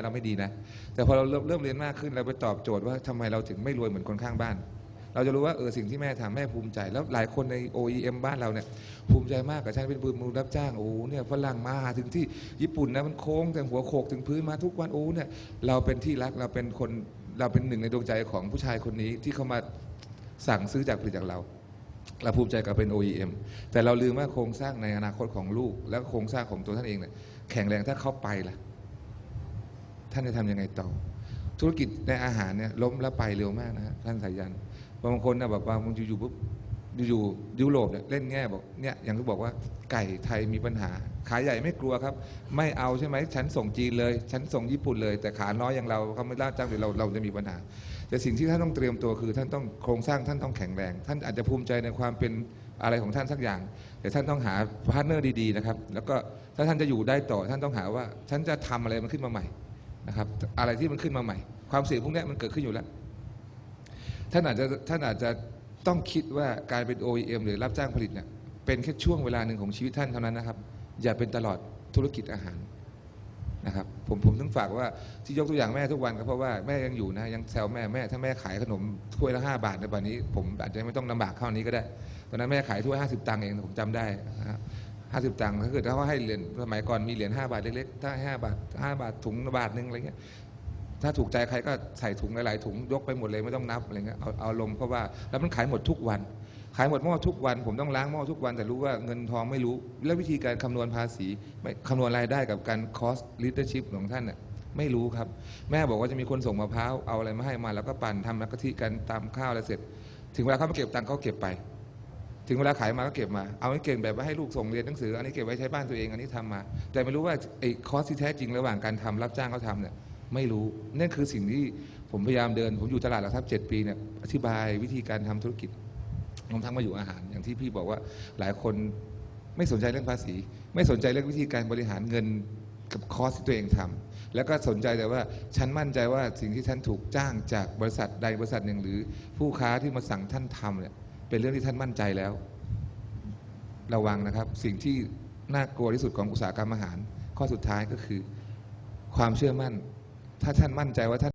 เราไม่ดีนะ แต่พอเราเริ่มเรียนมากขึ้นเราไปตอบโจทย์ว่าทำไมเราถึงไม่รวยเหมือนคนข้างบ้าน เราจะรู้ว่าเออสิ่งที่แม่ทำแม่ภูมิใจ แล้วหลายคนใน OEM บ้านเราเนี่ยภูมิใจมากกับฉันเป็นมือมือรับจ้างโอ้เนี่ยฝรั่งมาถึงที่ญี่ปุ่นนะมันโค้งแต่หัวโขกถึงพื้นมาทุกวันโอ้เนี่ยเราเป็นที่รักเราเป็นคนเราเป็นหนึ่งในดวงใจของผู้ชายคนนี้ที่เขามาสั่งซื้อจากผลิตจากเราเราภูมิใจกับเป็น OEM แต่เราลืมว่าโครงสร้างในอนาคตของลูก และโครงสร้างของตัวท่านเองเนี่ยแข็งแรงถ้าเขาไปล่ะ ท่านจะทำยังไงต่อ ธุรกิจในอาหารเนี่ยล้มแล้วไปเร็วมากนะฮะท่านสายยันบางคนนะแบบว่าบางอยู่ๆปุ๊บอยู่ๆยุโรปเนี่ยเล่นแง่บอกเนี่ยอย่างที่บอกว่าไก่ไทยมีปัญหา ขายใหญ่ไม่กลัวครับ ไม่เอาใช่ไหมฉันส่งจีนเลย ฉันส่งญี่ปุ่นเลย แต่ขาน้อยอย่างเราเขาไม่ล่าจ้างเดี๋ยวเราเราจะมีปัญหา แต่สิ่งที่ท่านต้องเตรียมตัวคือ ท่านต้องโครงสร้างท่านต้องแข็งแรง ท่านอาจจะภูมิใจในความเป็นอะไรของท่านสักอย่าง แต่ท่านต้องหาพาร์ทเนอร์ดีๆนะครับแล้วก็ถ้าท่านจะอยู่ได้ต่อท่านต้องหาว่า ฉันจะทำอะไรมันขึ้นมาใหม่ นะครับอะไรที่มันขึ้นมาใหม่ ความเสี่ยงพวกนี้มันเกิดขึ้นอยู่แล้วท่านอาจจะท่านอาจจะต้องคิดว่าการเป็น OEM หรือรับจ้างผลิตเนี่ยเป็นแค่ช่วงเวลาหนึ่งของชีวิตท่านเท่านั้นนะครับ อย่าเป็นตลอดธุรกิจอาหารนะครับผมผมถึงฝากว่าที่ยกตัวอย่างแม่ทุกวันก็เพราะว่าแม่ยังอยู่นะยังแซวแม่แม่ถ้าแม่ขายขนมถ้วยละห้าบาทในวันนี้ ผมอาจจะไม่ต้องลำบากเท่านี้ก็ได้ ตอนนั้นแม่ขายถ้วยห้าสิบตังค์เองผมจำได้นะครับ ห้าสิบตังค์ถ้าเกิดเขาให้เหรียญสมัยก่อนมีเหรียญห้าบาทเล็กๆถ้าห้าบาทห้าบาทถุงบาทหนึงอะไรเงี้ยถ้าถูกใจใครก็ใส่ถุงหลายๆถุงยกไปหมดเลยไม่ต้องนับอะไรเงี้ยเอาเอาลมเพราะว่าแล้วมันขายหมดทุกวัน ขายหมดหม้อทุกวัน ผมต้องล้างหม้อทุกวัน แต่รู้ว่าเงินทองไม่รู้ แล้ววิธีการคำนวณภาษีไม่คำนวณรายได้กับการ cost leadership ของท่านน่ะไม่รู้ครับ แม่บอกว่าจะมีคนส่งมะพร้าวเอาอะไรมาให้มาแล้วก็ปั่นทำน้ำกะทิกันตามข้าวอะไรเสร็จ ถึงเวลาเขามาเก็บตังค์เขาเก็บไป ถึงเวลาขายมาก็เก็บมา เอาไว้เก่งแบบว่าให้ลูกส่งเรียนหนังสือ อันนี้เก็บไว้ใช้บ้านตัวเอง อันนี้ทำมา แต่ไม่รู้ว่าไอ้คอสที่แท้จริงระหว่างการทำรับจ้างเขาทำเนี่ยไม่รู้ นั่นคือสิ่งที่ผมพยายามเดิน ผมอยู่ตลาดหลักทรัพย์เจ็ดปีเนี่ยอธิบายวิธีการทำธุรกิจรวมทั้งมาอยู่อาหาร อย่างที่พี่บอกว่าหลายคนไม่สนใจเรื่องภาษี ไม่สนใจเรื่องวิธีการบริหารเงินกับคอสที่ตัวเองทำแล้วก็สนใจแต่ว่าฉันมั่นใจว่าสิ่งที่ท่านถูกจ้างจากบริษัทใดบริษัทหนึ่ง หรือผู้ค้าที่มาสั่งท่านทำเนี่ย เป็นเรื่องที่ท่านมั่นใจแล้ว ระวังนะครับ สิ่งที่น่ากลัวที่สุดของอุตสาหกรรมอาหาร ข้อสุดท้ายก็คือ ความเชื่อมั่น ถ้าท่านมั่นใจว่าท่าน